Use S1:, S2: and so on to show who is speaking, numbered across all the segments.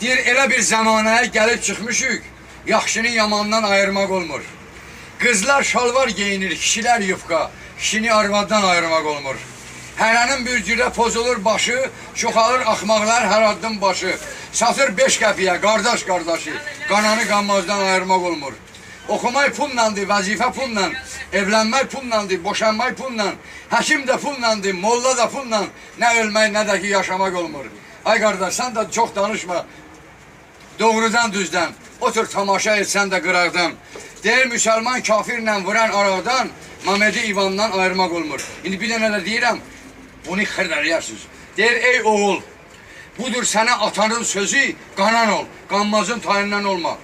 S1: Deyir elə bir zamanaya gəlib çıxmışıq, yaxşını yamandan ayırmaq olmur. Qızlar şalvar geyinir, kişilər yufqa, kişini arvaddan ayırmaq olmur. Hərənin bir cürə pozulur başı, çoxalır axmaqlar hər addım başı. Satır 5 qəpiyə, qardaş qardaşı, qananı qanmazdan ayırmaq olmur. Oxumaq pullandır, vəzifə pulla, evlənmək pullandır, boşanmaq pulla, həkim də pullandır, molla da pulla, nə ölmək, nə də ki yaşamaq olmur. Ay qardaş, sən də çox danışma, doğrudan düzdən, otur tamaşa etsən də qıraqdan. Deyir, müsəlman kafirlə vuran aradan, Mamedi İvandan ayırmaq olmur. İndi bir dənə də deyirəm, bunu xırdalayarsınız. Deyir, ey oğul, budur sənə atanın sözü, qanan ol, qanmazın tayından olma.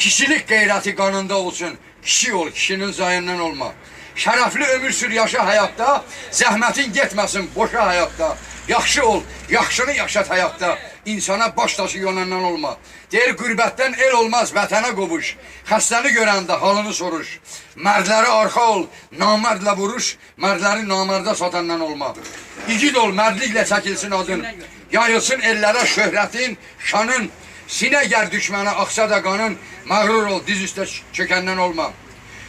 S1: Kişilik qeyrəti qanında olsun, kişi ol, kişinin zayından olma. Şərəfli ömür sür yaşa həyatda, zəhmətin getməsin boşa həyatda. Yaxşı ol, yaxşını yaşat həyatda. İnsana baş daşı yonandan olma. Deyir, qürbətdən el olmaz, vətənə qovuş. Xəstəni görəndə halını soruş. Mərdləri arxa ol, namərdlə vuruş, mərdləri namərdə satandan olma. İgid ol, mərdliklə çəkilsin adın. Yayılsın ellərə şöhrətin, şanın. Sinə gər düşmənə axsa da qanın, məğrur ol, diz üstə çökəndən olma.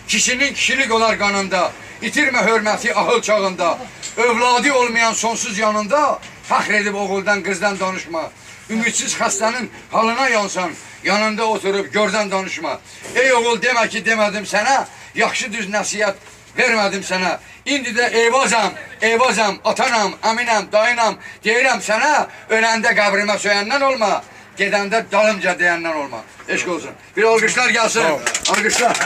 S1: Kişinin kişilik olar qanında, itirmə hörməti ahıl çağında. Övladı olmayan sonsuz yanında, fəxr edib oğuldan, qızdan danışma. Ümidsiz xəstənin halına yansan, yanında oturub gördən danışma. Ey oğul, demə ki, demədim sənə, yaxşı düz nəsiyyət vermədim sənə. İndi də eyvazam, eyvazam, atanam, əminəm, dayınam, deyirəm sənə, öləndə qəbrimə söyəndən olma. Gedəndə dalımca deyəndən olma. Eşq olsun. Bir alqışlar gəlsin. Alqışlar.